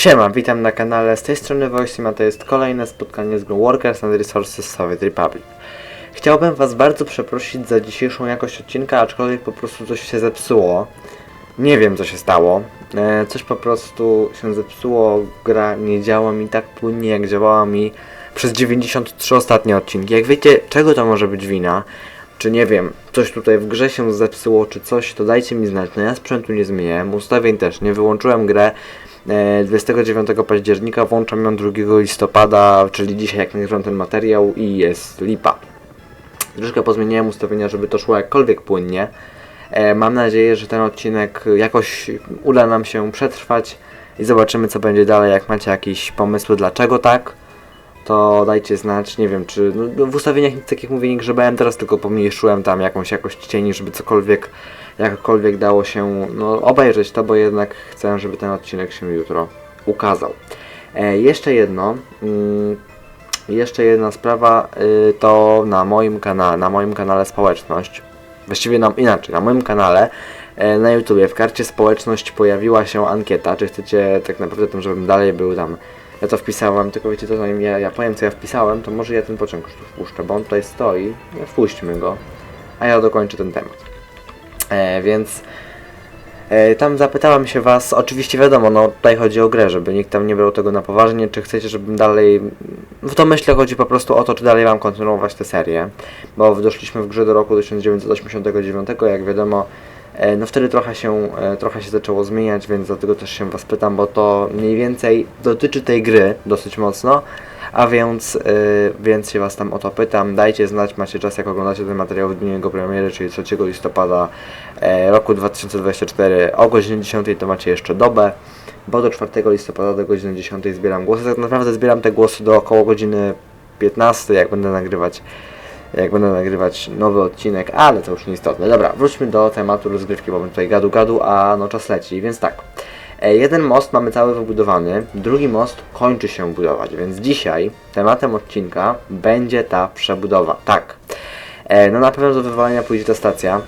Siema, witam na kanale, z tej strony Voicima, to jest kolejne spotkanie z grą Workers and Resources Soviet Republic. Chciałbym was bardzo przeprosić za dzisiejszą jakość odcinka, aczkolwiek po prostu coś się zepsuło. Nie wiem co się stało, e, coś po prostu się zepsuło, gra nie działa mi tak płynnie jak działała mi przez 93 ostatnie odcinki. Jak wiecie, czego to może być wina? Czy nie wiem, coś tutaj w grze się zepsuło, czy coś, to dajcie mi znać. No ja sprzętu nie zmieniłem, ustawień też nie, wyłączyłem grę 29 października, włączam ją 2 listopada, czyli dzisiaj jak nagrywam ten materiał i jest lipa. Troszkę pozmieniałem ustawienia, żeby to szło jakkolwiek płynnie. E, mam nadzieję, że ten odcinek jakoś uda nam się przetrwać i zobaczymy co będzie dalej. Jak macie jakieś pomysły dlaczego tak, to dajcie znać. Nie wiem czy no, no, w ustawieniach nic tak jak mówię nie grzebałem, teraz tylko pomniejszyłem tam jakąś jakość cieni, żeby cokolwiek, jakkolwiek dało się no, obejrzeć to, bo jednak chcę, żeby ten odcinek się jutro ukazał. E, jeszcze jedno. Mm, jeszcze jedna sprawa y, to na moim kanale, na moim kanale społeczność. Właściwie nam inaczej, na moim kanale e, na YouTubie w karcie społeczność pojawiła się ankieta, czy chcecie tak naprawdę tym, żebym dalej był tam. Ja to wpisałem, tylko wiecie to zanim ja, ja powiem co ja wpisałem, to może ja ten pociąg już tu wpuszczę, bo on tutaj stoi, no, wpuśćmy go, a ja dokończę ten temat. E, więc E, Tam zapytałem się was, oczywiście wiadomo, no tutaj chodzi o grę, żeby nikt tam nie brał tego na poważnie, czy chcecie, żebym dalej, w domyśle chodzi po prostu o to, czy dalej mam kontynuować tę serię, bo doszliśmy w grze do roku 1989, jak wiadomo, no wtedy trochę się, e, trochę się zaczęło zmieniać, więc dlatego też się was pytam, bo to mniej więcej dotyczy tej gry dosyć mocno, a więc, y, więc się Was tam o to pytam. Dajcie znać, macie czas jak oglądacie ten materiał w dniu jego premiery, czyli 3 listopada e, roku 2024 o godzinie 10 to macie jeszcze dobę, bo do 4 listopada do godziny 10 zbieram głosy. Tak naprawdę zbieram te głosy do około godziny 15, jak będę nagrywać jak będę nagrywać nowy odcinek, ale to już nieistotne. Dobra, wróćmy do tematu rozgrywki, bo mamy tutaj gadu gadu, a no czas leci, więc tak. E, Jeden most mamy cały wybudowany, drugi most kończy się budować, więc dzisiaj tematem odcinka będzie ta przebudowa. Tak, E, no na pewno do wywalenia pójdzie ta stacja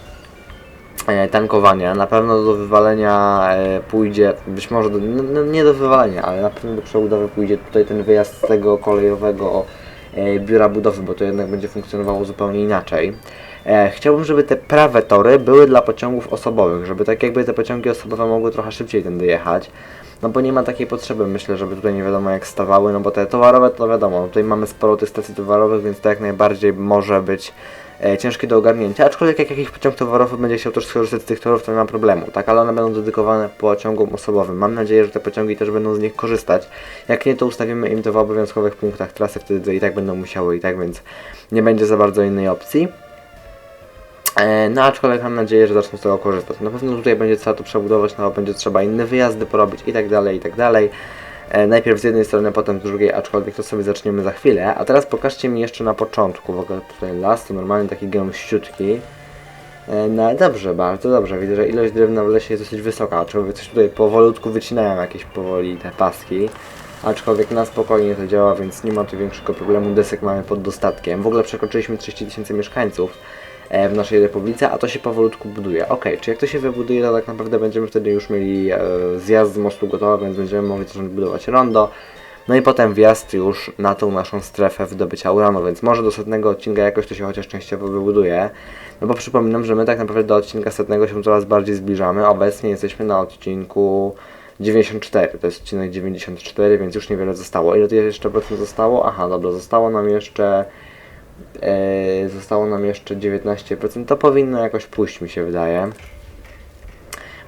e, tankowania, na pewno do wywalenia pójdzie, być może do, no, no, nie do wywalenia, ale na pewno do przebudowy pójdzie tutaj ten wyjazd z tego kolejowego biura budowy, bo to jednak będzie funkcjonowało zupełnie inaczej. E, chciałbym, żeby te prawe tory były dla pociągów osobowych, żeby tak jakby te pociągi osobowe mogły trochę szybciej tędy jechać. No bo nie ma takiej potrzeby, myślę, żeby tutaj nie wiadomo jak stawały, no bo te towarowe to wiadomo, tutaj mamy sporo tych stacji towarowych, więc to jak najbardziej może być e, ciężkie do ogarnięcia, aczkolwiek jak jakiś pociąg towarowy będzie chciał też skorzystać z tych torów, to nie ma problemu, tak, ale one będą dedykowane pociągom osobowym. Mam nadzieję, że te pociągi też będą z nich korzystać. Jak nie, to ustawimy im to w obowiązkowych punktach trasy, wtedy i tak będą musiały i tak, więc nie będzie za bardzo innej opcji. E, No aczkolwiek mam nadzieję, że zaczną z tego korzystać. Na pewno tutaj będzie trzeba to przebudować, no będzie trzeba inne wyjazdy porobić i tak dalej, i tak dalej. E, Najpierw z jednej strony, potem z drugiej, aczkolwiek to sobie zaczniemy za chwilę. A teraz pokażcie mi jeszcze na początku, w ogóle tutaj las to normalnie taki gęściutki. E, No dobrze, bardzo dobrze. Widzę, że ilość drewna w lesie jest dosyć wysoka, aczkolwiek coś tutaj powolutku wycinają jakieś powoli te paski. Aczkolwiek na spokojnie to działa, więc nie ma tu większego problemu. Desek mamy pod dostatkiem. W ogóle przekroczyliśmy 30 tysięcy mieszkańców w naszej republice, a to się powolutku buduje. Ok, czy jak to się wybuduje, to tak naprawdę będziemy wtedy już mieli e, zjazd z mostu gotowy, więc będziemy mogli zacząć budować rondo. No i potem wjazd już na tą naszą strefę wydobycia uranu, więc może do setnego odcinka jakoś to się chociaż częściowo wybuduje. No bo przypominam, że my tak naprawdę do odcinka setnego się coraz bardziej zbliżamy. Obecnie jesteśmy na odcinku 94, to jest odcinek 94, więc już niewiele zostało. Ile to jeszcze procent zostało? Aha, dobra, zostało nam jeszcze e, zostało nam jeszcze 19%. To powinno jakoś pójść, mi się wydaje.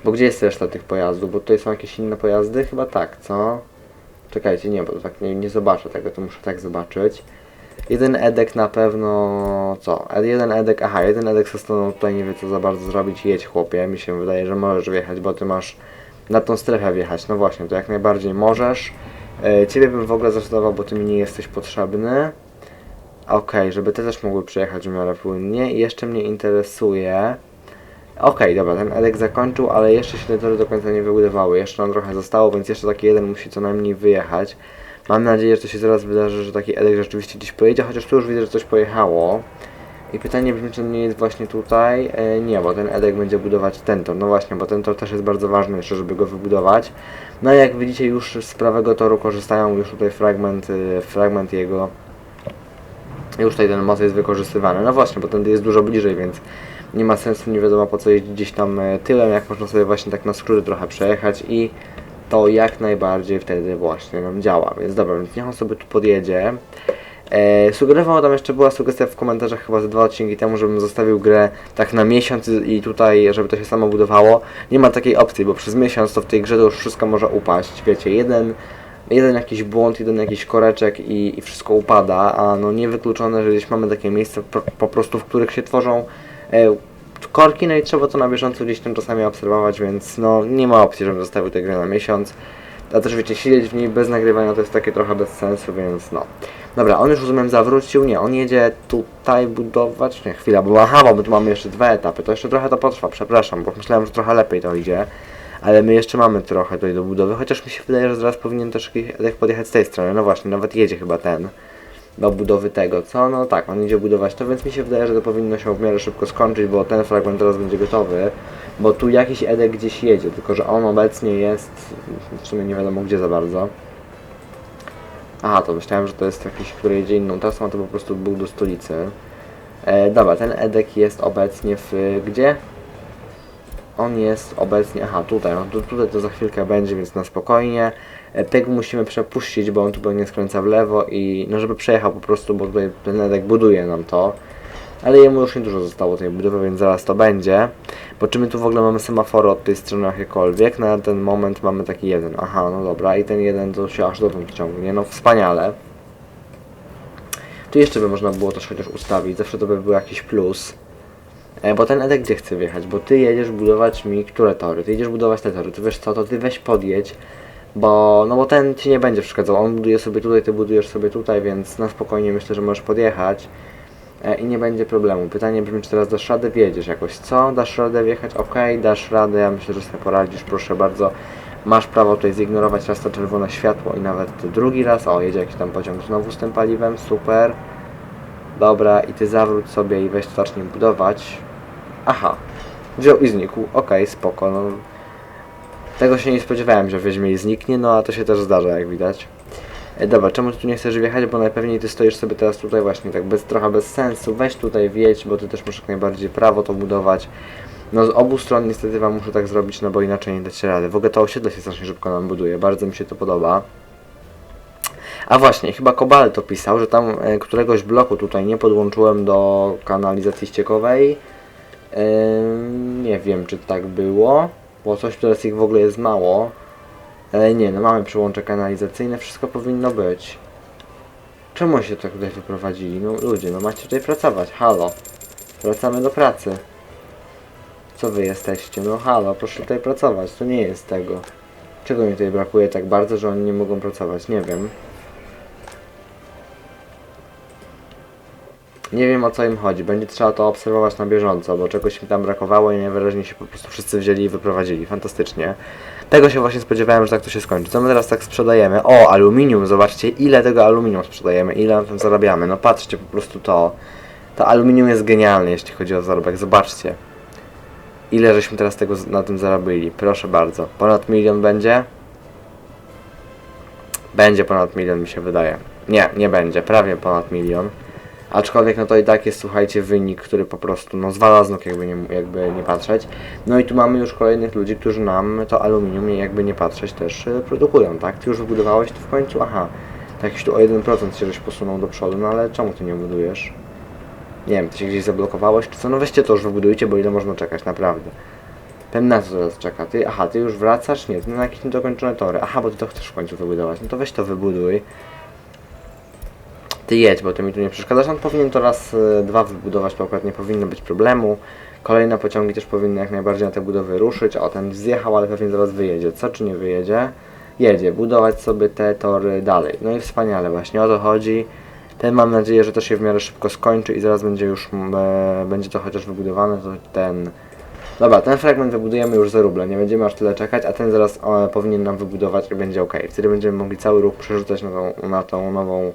Bo gdzie jest reszta tych pojazdów? Bo tutaj są jakieś inne pojazdy? Chyba tak, co? Czekajcie, nie, bo tak nie, nie zobaczę tego, to muszę tak zobaczyć. Jeden edek na pewno... co? E- Jeden edek, aha, jeden edek ze tutaj nie wie co za bardzo zrobić. Jedź chłopie, mi się wydaje, że możesz wjechać, bo ty masz na tą strefę wjechać. No właśnie, to jak najbardziej możesz. E, ciebie bym w ogóle zdecydował, bo ty mi nie jesteś potrzebny. Okej, żeby te też mogły przejechać w miarę płynnie. Jeszcze mnie interesuje... Okej, dobra, ten Edek zakończył, ale jeszcze się te tory do końca nie wybudowały. Jeszcze nam trochę zostało, więc jeszcze taki jeden musi co najmniej wyjechać. Mam nadzieję, że to się zaraz wydarzy, że taki Edek rzeczywiście gdzieś pojedzie, chociaż tu już widzę, że coś pojechało. I pytanie brzmi, czy nie jest właśnie tutaj? E, nie, bo ten Edek będzie budować ten tor. No właśnie, bo ten tor też jest bardzo ważny jeszcze, żeby go wybudować. No i jak widzicie, już z prawego toru korzystają już tutaj fragment, y, fragment jego. Już tutaj ten most jest wykorzystywany. No właśnie, bo ten jest dużo bliżej, więc nie ma sensu, nie wiadomo po co jeździć gdzieś tam e, tyłem, jak można sobie właśnie tak na skróty trochę przejechać i to jak najbardziej wtedy właśnie nam działa. Więc dobra, więc niech on sobie tu podjedzie. E, sugerował tam jeszcze była sugestia w komentarzach chyba ze dwa odcinki temu, żebym zostawił grę tak na miesiąc i tutaj, żeby to się samo budowało. Nie ma takiej opcji, bo przez miesiąc to w tej grze to już wszystko może upaść. Wiecie, jeden, jeden jakiś błąd, jeden jakiś koreczek i, i wszystko upada, a no niewykluczone, że gdzieś mamy takie miejsca po, po prostu, w których się tworzą e, korki, no i trzeba to na bieżąco gdzieś tam czasami obserwować, więc no nie ma opcji, żebym zostawił tę grę na miesiąc. A też wiecie, siedzieć w niej bez nagrywania to jest takie trochę bez sensu, więc no. Dobra, on już rozumiem zawrócił, nie, on jedzie tutaj budować, nie, chwila, bo aha, bo my tu mamy jeszcze dwa etapy, to jeszcze trochę to potrwa, przepraszam, bo myślałem, że trochę lepiej to idzie. Ale my jeszcze mamy trochę tutaj do budowy, chociaż mi się wydaje, że zaraz powinien też jak podjechać z tej strony, no właśnie, nawet jedzie chyba ten do budowy tego, co? No tak, on idzie budować to, więc mi się wydaje, że to powinno się w miarę szybko skończyć, bo ten fragment teraz będzie gotowy, bo tu jakiś Edek gdzieś jedzie, tylko że on obecnie jest, w sumie nie wiadomo gdzie za bardzo. Aha, to myślałem, że to jest jakiś, który jedzie inną trasą, a to po prostu był do stolicy. E, dobra, ten Edek jest obecnie w... gdzie? On jest obecnie, aha tutaj, no tu, tutaj to za chwilkę będzie, więc na spokojnie. E, Tego musimy przepuścić, bo on tu pewnie skręca w lewo i no żeby przejechał po prostu, bo tutaj ten Edek buduje nam to. Ale jemu już niedużo zostało tej budowy, więc zaraz to będzie. Bo czy my tu w ogóle mamy semafory od tej strony jakiekolwiek? Na ten moment mamy taki jeden. Aha, no dobra, i ten jeden to się aż dotąd ciągnie. No wspaniale. Tu jeszcze by można było też chociaż ustawić, zawsze to by był jakiś plus. E, bo ten Edek gdzie chce wjechać? Bo ty jedziesz budować mi które tory? Ty jedziesz budować te tory, to wiesz co, to ty weź podjedź, bo, no bo ten ci nie będzie przeszkadzał, on buduje sobie tutaj, ty budujesz sobie tutaj, więc na spokojnie myślę, że możesz podjechać e, i nie będzie problemu. Pytanie brzmi, czy teraz dasz radę, wjedziesz jakoś, co? Dasz radę wjechać? Ok, dasz radę, ja myślę, że sobie poradzisz, proszę bardzo. Masz prawo tutaj zignorować raz to czerwone światło i nawet drugi raz, o, jedzie jakiś tam pociąg znowu z tym paliwem, super. Dobra, i ty zawróć sobie i weź zacznij budować. Aha, wziął i znikł, okej, spoko, no. Tego się nie spodziewałem, że weźmie i zniknie, no a to się też zdarza, jak widać. E, dobra, czemu ty tu nie chcesz wjechać? Bo najpewniej ty stoisz sobie teraz tutaj właśnie, tak bez, trochę bez sensu. Weź tutaj wjedź, bo ty też masz jak najbardziej prawo to budować. No z obu stron niestety wam muszę tak zrobić, no bo inaczej nie dacie rady. W ogóle to osiedle się strasznie szybko nam buduje, bardzo mi się to podoba. A właśnie, chyba Kobalt to pisał, że tam e, któregoś bloku tutaj nie podłączyłem do kanalizacji ściekowej. Nie wiem, czy tak było, bo coś teraz ich w ogóle jest mało. Ale nie, no mamy przyłącze kanalizacyjne, wszystko powinno być. Czemu się tak tutaj wyprowadzili? No ludzie, no macie tutaj pracować, halo. Wracamy do pracy. Co wy jesteście? No halo, proszę tutaj pracować, to nie jest tego. Czego mi tutaj brakuje tak bardzo, że oni nie mogą pracować? Nie wiem. Nie wiem o co im chodzi, będzie trzeba to obserwować na bieżąco, bo czegoś mi tam brakowało i najwyraźniej się po prostu wszyscy wzięli i wyprowadzili. Fantastycznie. Tego się właśnie spodziewałem, że tak to się skończy. Co my teraz tak sprzedajemy? O, aluminium, zobaczcie ile tego aluminium sprzedajemy, ile na tym zarabiamy. No patrzcie po prostu to. To aluminium jest genialne, jeśli chodzi o zarobek. Zobaczcie. Ile żeśmy teraz tego na tym zarobili. Proszę bardzo. Ponad milion będzie? Będzie ponad milion mi się wydaje. Nie, nie będzie. Prawie ponad milion. Aczkolwiek no to i tak jest, słuchajcie, wynik, który po prostu no zwala z nóg, jakby nie, jakby nie patrzeć. No i tu mamy już kolejnych ludzi, którzy nam to aluminium, jakby nie patrzeć, też y, produkują, tak? Ty już wybudowałeś to w końcu? Aha, tak jakś tu o 1% się żeś posunął do przodu, no ale czemu ty nie budujesz? Nie wiem, ty się gdzieś zablokowałeś, czy co? No weźcie to już wybudujcie, bo ile można czekać, naprawdę. Ten na co teraz czeka? Ty, aha, ty już wracasz? Nie, ty na jakieś niedokończone tory. Aha, bo ty to chcesz w końcu wybudować. No to weź to wybuduj. Ty jedź, bo ty mi tu nie przeszkadzasz. On powinien to raz, y, dwa wybudować, to akurat nie powinno być problemu. Kolejne pociągi też powinny jak najbardziej na te budowy ruszyć. O, ten zjechał, ale pewnie zaraz wyjedzie. Co, czy nie wyjedzie? Jedzie, budować sobie te tory dalej. No i wspaniale, właśnie o to chodzi. Ten mam nadzieję, że to się w miarę szybko skończy i zaraz będzie już, e, będzie to chociaż wybudowane, to ten... Dobra, ten fragment wybudujemy już za ruble, nie będziemy aż tyle czekać, a ten zaraz e, powinien nam wybudować i będzie ok. Wtedy będziemy mogli cały ruch przerzucać na tą, na tą nową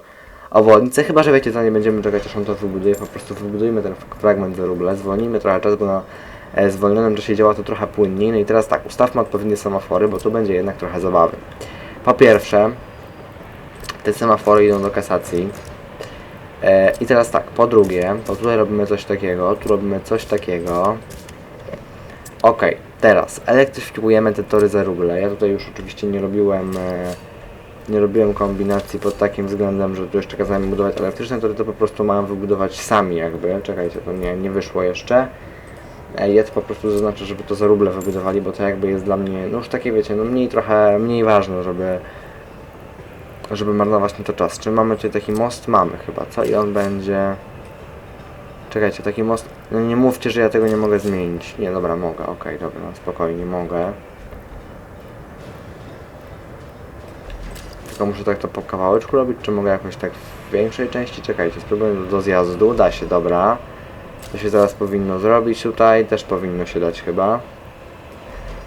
obwodnicę, chyba że wiecie co, nie będziemy czekać aż on to wybuduje, po prostu wybudujmy ten fragment za ruble, zwolnijmy trochę czas, bo na e, zwolnionym czasie działa to trochę płynniej. No i teraz tak, ustawmy odpowiednie semafory, bo tu będzie jednak trochę zabawy. Po pierwsze, te semafory idą do kasacji. E, I teraz tak, po drugie, to tutaj robimy coś takiego, tu robimy coś takiego. Ok, teraz elektryfikujemy te tory za ruble. Ja tutaj już oczywiście nie robiłem e, nie robiłem kombinacji pod takim względem, że tu jeszcze kazałem budować elektryczne tory, to po prostu mam wybudować sami jakby. Czekajcie, to nie, nie wyszło jeszcze. E, Ja to po prostu zaznaczę, żeby to za ruble wybudowali, bo to jakby jest dla mnie, no już takie wiecie, no mniej trochę, mniej ważne, żeby żeby marnować na to czas. Czy mamy tutaj taki most? Mamy chyba, co? I on będzie... Czekajcie, taki most... No nie mówcie, że ja tego nie mogę zmienić. Nie, dobra, mogę, okej, dobra, no, spokojnie, mogę. Muszę tak to po kawałeczku robić, czy mogę jakoś tak w większej części? Czekajcie, spróbuję do, do zjazdu, da się, dobra. To się zaraz powinno zrobić tutaj, też powinno się dać chyba.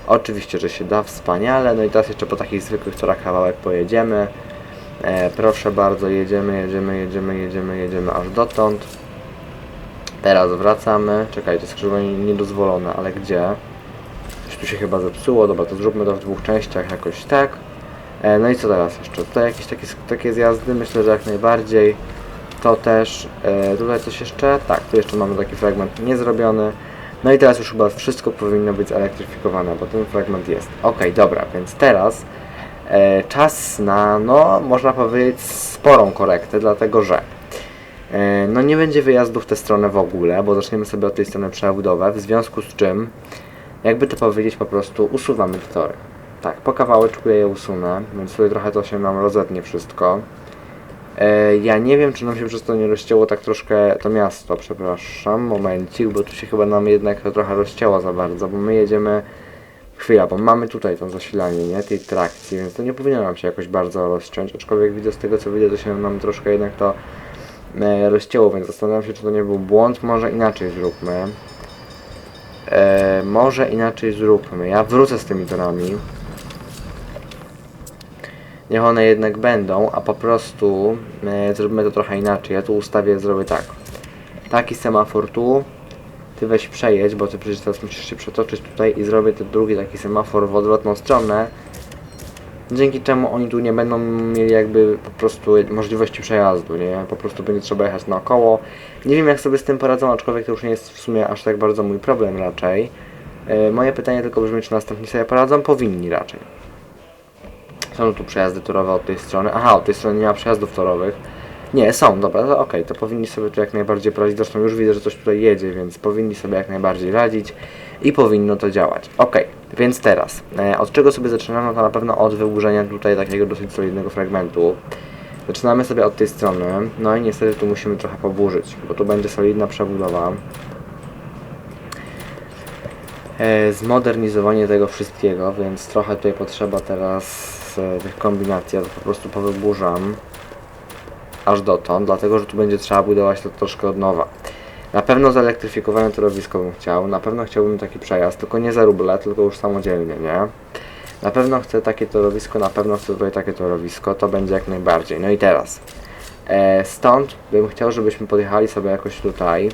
Oczywiście, że się da, wspaniale. No i teraz jeszcze po takich zwykłych torach kawałek pojedziemy. E, proszę bardzo, jedziemy, jedziemy, jedziemy, jedziemy, jedziemy aż dotąd. Teraz wracamy. Czekajcie, skrzyżowanie niedozwolone, ale gdzie? Coś tu się chyba zepsuło. Dobra, to zróbmy to w dwóch częściach jakoś tak. E, no i co teraz jeszcze? Tutaj jakieś takie, takie zjazdy, myślę, że jak najbardziej. To też. E, tutaj coś jeszcze? Tak, tu jeszcze mamy taki fragment niezrobiony. No i teraz już chyba wszystko powinno być zelektryfikowane, bo ten fragment jest. Ok, dobra, więc teraz e, czas na, no, można powiedzieć, sporą korektę, dlatego że e, no nie będzie wyjazdu w tę stronę w ogóle, bo zaczniemy sobie od tej strony przebudowę, w związku z czym, jakby to powiedzieć, po prostu usuwamy tory. Tak, po kawałeczku ja je usunę, więc tutaj trochę to się nam rozetnie wszystko. E, ja nie wiem, czy nam się przez to nie rozcięło tak troszkę to miasto, przepraszam, momencik, bo tu się chyba nam jednak trochę rozcięło za bardzo, bo my jedziemy... Chwila, bo mamy tutaj to zasilanie, nie, tej trakcji, więc to nie powinno nam się jakoś bardzo rozciąć, aczkolwiek widzę z tego co widzę, to się nam troszkę jednak to e, rozcięło, więc zastanawiam się, czy to nie był błąd, może inaczej zróbmy. E, może inaczej zróbmy, ja wrócę z tymi torami. Niech one jednak będą, a po prostu e, zrobimy to trochę inaczej. Ja tu ustawię, zrobię tak. Taki semafor tu. Ty weź przejedź, bo ty przecież teraz musisz się przetoczyć tutaj i zrobię ten drugi taki semafor w odwrotną stronę. Dzięki czemu oni tu nie będą mieli jakby po prostu możliwości przejazdu, nie? Po prostu będzie trzeba jechać naokoło. Nie wiem jak sobie z tym poradzą, aczkolwiek to już nie jest w sumie aż tak bardzo mój problem raczej. E, moje pytanie tylko brzmi, czy następni sobie poradzą? Powinni raczej. Są tu przejazdy torowe od tej strony. Aha, od tej strony nie ma przejazdów torowych. Nie, są, dobra, to okej, to powinni sobie tu jak najbardziej poradzić. Zresztą już widzę, że coś tutaj jedzie, więc powinni sobie jak najbardziej radzić i powinno to działać. Okej, więc teraz, e, od czego sobie zaczynamy? No to na pewno od wyburzenia tutaj takiego dosyć solidnego fragmentu. Zaczynamy sobie od tej strony, no i niestety tu musimy trochę poburzyć, bo tu będzie solidna przebudowa. E, zmodernizowanie tego wszystkiego, więc trochę tutaj potrzeba teraz e, tych kombinacji, ja to po prostu powyburzam aż dotąd, dlatego że tu będzie trzeba budować to troszkę od nowa. Na pewno zelektryfikowane torowisko bym chciał, na pewno chciałbym taki przejazd, tylko nie za ruble, tylko już samodzielnie, nie? Na pewno chcę takie torowisko, na pewno chcę tutaj takie torowisko, to będzie jak najbardziej. No i teraz, e, stąd bym chciał, żebyśmy podjechali sobie jakoś tutaj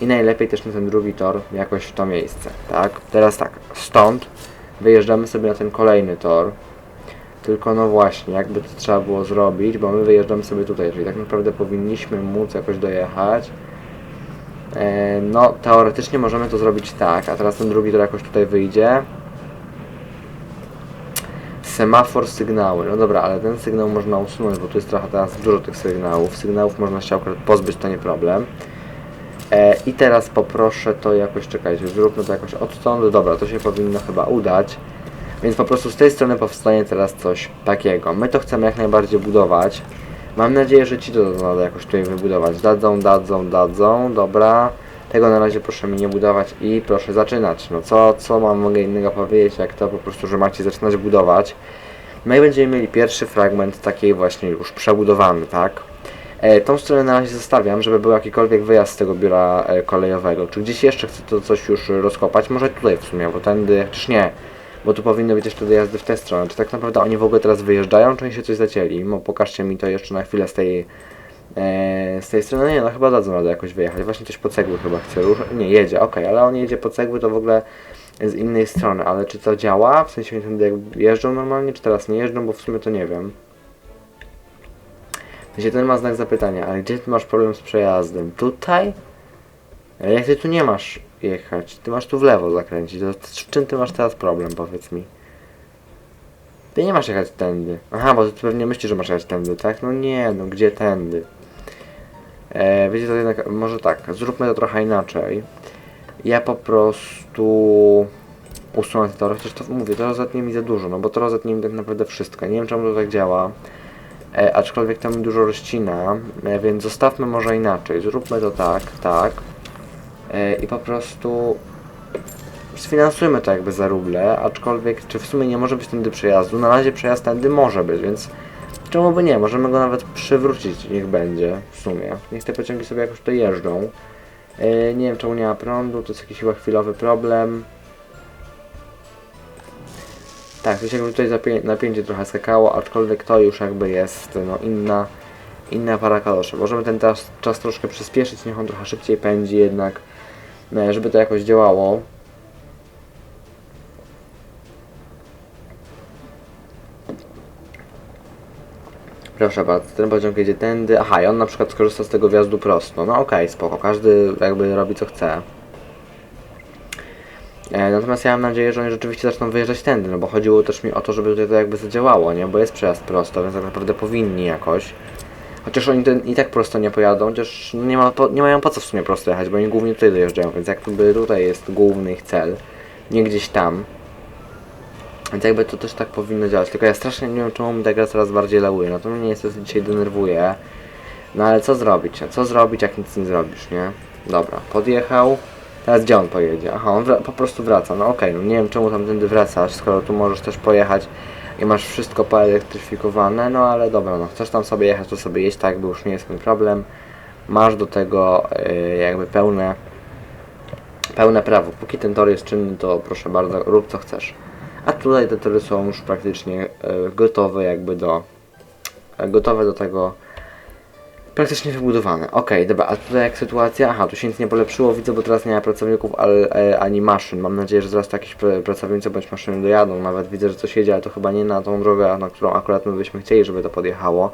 i najlepiej też na ten drugi tor jakoś w to miejsce, tak? Teraz tak, stąd wyjeżdżamy sobie na ten kolejny tor, tylko no właśnie, jakby to trzeba było zrobić, bo my wyjeżdżamy sobie tutaj, czyli tak naprawdę powinniśmy móc jakoś dojechać. E, no, teoretycznie możemy to zrobić tak, a teraz ten drugi tor jakoś tutaj wyjdzie. Semafor sygnały. No dobra, ale ten sygnał można usunąć, bo tu jest trochę teraz dużo tych sygnałów. Sygnałów można się akurat pozbyć, to nie problem. E, I teraz poproszę to jakoś, czekajcie, zróbmy to jakoś odtąd. Dobra, to się powinno chyba udać. Więc po prostu z tej strony powstanie teraz coś takiego. My to chcemy jak najbardziej budować. Mam nadzieję, że ci to dadzą jakoś tutaj wybudować. Dadzą, dadzą, dadzą. Dobra. Tego na razie proszę mi nie budować i proszę zaczynać. No co, co mam mogę innego powiedzieć, jak to po prostu, że macie zaczynać budować. No i będziemy mieli pierwszy fragment takiej właśnie już przebudowany, tak? E, tą stronę na razie zostawiam, żeby był jakikolwiek wyjazd z tego biura e, kolejowego. Czy gdzieś jeszcze chcę to coś już rozkopać? Może tutaj w sumie, bo tędy, czyż nie? Bo tu powinny być jeszcze dojazdy w tę stronę. Czy tak naprawdę oni w ogóle teraz wyjeżdżają, czy oni się coś zacięli? Mo, pokażcie mi to jeszcze na chwilę z tej E, z tej strony nie, no chyba dadzą radę jakoś wyjechać. Właśnie coś po cegły chyba chce. Nie, jedzie, okej, ale on jedzie po cegły to w ogóle z innej strony, ale czy to działa? W sensie tędy jak jeżdżą normalnie, czy teraz nie jeżdżą, bo w sumie to nie wiem. Sensie ten ma znak zapytania, ale gdzie ty masz problem z przejazdem? Tutaj? Ale jak ty tu nie masz jechać? Ty masz tu w lewo zakręcić, to z czym ty masz teraz problem, powiedz mi? Ty nie masz jechać tędy. Aha, bo ty pewnie myślisz, że masz jechać tędy, tak? No nie, no gdzie tędy? E, wiecie, to jednak, może tak, zróbmy to trochę inaczej. Ja po prostu usunę te tory, chociaż to mówię, to rozetnie mi za dużo, no bo to rozetnie mi tak naprawdę wszystko. Nie wiem czemu to tak działa, e, aczkolwiek to mi dużo rozcina, e, więc zostawmy może inaczej. Zróbmy to tak, tak. E, I po prostu sfinansujmy to jakby za ruble, aczkolwiek czy w sumie nie może być tędy przejazdu? Na razie przejazd tędy może być, więc czemu by nie? Możemy go nawet przywrócić, niech będzie w sumie. Niech te pociągi sobie jakoś tutaj jeżdżą. Yy, nie wiem czemu nie ma prądu, to jest jakiś chyba chwilowy problem. Tak, się jakby tutaj napięcie trochę skakało, aczkolwiek to już jakby jest no inna, inna para kaloszy. Możemy ten czas, czas troszkę przyspieszyć, niech on trochę szybciej pędzi jednak, e, żeby to jakoś działało. Proszę bardzo, ten pociąg jedzie tędy. Aha, i on na przykład skorzysta z tego wjazdu prosto. No okej, spoko, każdy jakby robi co chce. E, natomiast ja mam nadzieję, że oni rzeczywiście zaczną wyjeżdżać tędy, no bo chodziło też mi o to, żeby tutaj to jakby zadziałało, nie? Bo jest przejazd prosto, więc tak naprawdę powinni jakoś. Chociaż oni ten, i tak prosto nie pojadą, chociaż no nie, ma po, nie mają po co w sumie prosto jechać, bo oni głównie tutaj dojeżdżają, więc jakby tutaj jest główny ich cel, nie gdzieś tam. Więc jakby to też tak powinno działać, tylko ja strasznie nie wiem czemu mi ta gra coraz bardziej lałuje, no to mnie niestety dzisiaj denerwuje. No ale co zrobić, co zrobić jak nic nie zrobisz, nie? Dobra, podjechał, teraz gdzie on pojedzie? Aha, on po prostu wraca, no okej, no nie wiem czemu tamtędy wracasz, skoro tu możesz też pojechać i masz wszystko poelektryfikowane, no ale dobra, no chcesz tam sobie jechać, to sobie jeść, tak, bo już nie jest mój problem. Masz do tego yy, jakby pełne, pełne prawo. Póki ten tor jest czynny, to proszę bardzo, rób co chcesz. A tutaj te tory są już praktycznie e, gotowe jakby do gotowe do tego praktycznie wybudowane. Okej, dobra, a tutaj jak sytuacja? Aha, tu się nic nie polepszyło, widzę, bo teraz nie ma pracowników ale, e, ani maszyn. Mam nadzieję, że zaraz jakieś pr- pracownicy bądź maszyny dojadą. Nawet widzę, że coś jedzie, ale to chyba nie na tą drogę, na którą akurat my byśmy chcieli, żeby to podjechało.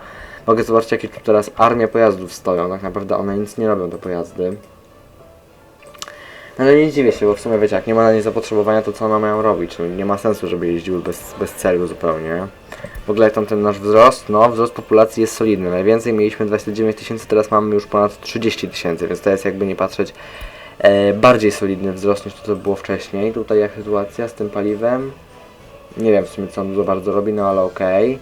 Mogę zobaczyć, jakie tu teraz armie pojazdów stoją. Tak naprawdę one nic nie robią, te pojazdy. No ale nie dziwię się, bo w sumie wiecie, jak nie ma na nie zapotrzebowania, to co one mają robić? No, nie ma sensu, żeby jeździły bez, bez celu zupełnie. W ogóle jak tam ten nasz wzrost, no wzrost populacji jest solidny. Najwięcej mieliśmy 29 tysięcy, teraz mamy już ponad 30 tysięcy, więc to jest jakby nie patrzeć e, bardziej solidny wzrost niż to, co było wcześniej. Tutaj jak sytuacja z tym paliwem? Nie wiem w sumie co on za bardzo robi, no ale okej.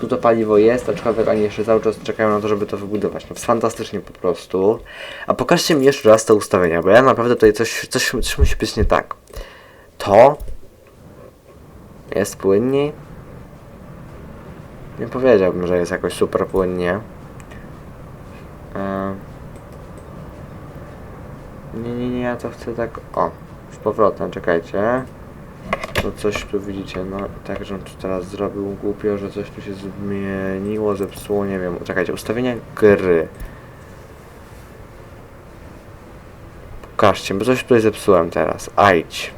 Tu to paliwo jest, aczkolwiek oni jeszcze cały czas czekają na to, żeby to wybudować. No fantastycznie po prostu. A pokażcie mi jeszcze raz te ustawienia, bo ja naprawdę tutaj coś, coś, coś musi być nie tak. To jest płynniej. Nie powiedziałbym, że jest jakoś super płynnie. E, Nie, nie, nie, ja to chcę tak. O, z powrotem, czekajcie. No coś tu widzicie, no tak, żebym tu teraz zrobił głupio, że coś tu się zmieniło, zepsuło, nie wiem. Czekajcie, ustawienia gry. Pokażcie, bo coś tutaj zepsułem teraz. Ajdź.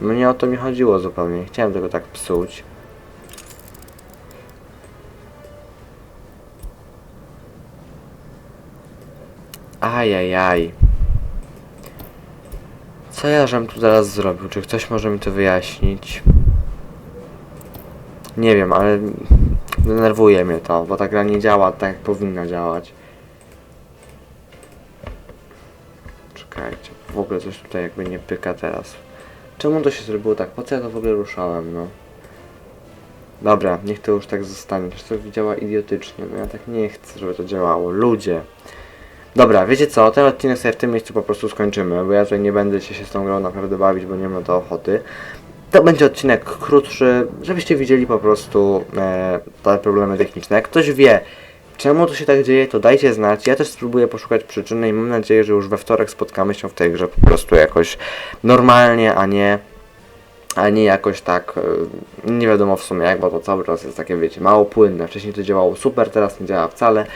No nie o to mi chodziło zupełnie, nie chciałem tego tak psuć. Ajajaj. Co ja żem tu teraz zrobił? Czy ktoś może mi to wyjaśnić? Nie wiem, ale denerwuje mnie to, bo ta gra nie działa tak jak powinna działać. Czekajcie, w ogóle coś tutaj jakby nie pyka teraz. Czemu to się zrobiło tak? Po co ja to w ogóle ruszałem, no? Dobra, niech to już tak zostanie. Przecież to działa idiotycznie. No ja tak nie chcę, żeby to działało. Ludzie. Dobra, wiecie co? Ten odcinek sobie w tym miejscu po prostu skończymy, bo ja tutaj nie będę się, z tą grą naprawdę bawić, bo nie mam to ochoty. To będzie odcinek krótszy, żebyście widzieli po prostu e, te problemy techniczne. Jak ktoś wie, czemu to się tak dzieje, to dajcie znać. Ja też spróbuję poszukać przyczyny i mam nadzieję, że już we wtorek spotkamy się w tej grze po prostu jakoś normalnie, a nie a nie jakoś tak, e, nie wiadomo w sumie jak, bo to cały czas jest takie, wiecie, mało płynne. Wcześniej to działało super, teraz nie działa wcale.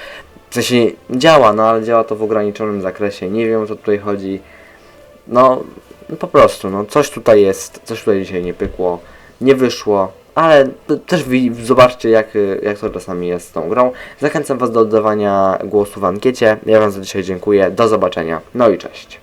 W sensie działa, no ale działa to w ograniczonym zakresie. Nie wiem o co tutaj chodzi. No, no po prostu, no coś tutaj jest, coś tutaj dzisiaj nie pykło, nie wyszło, ale też zobaczcie jak, jak to czasami jest z tą grą. Zachęcam Was do oddawania głosu w ankiecie. Ja Wam za dzisiaj dziękuję. Do zobaczenia. No i cześć.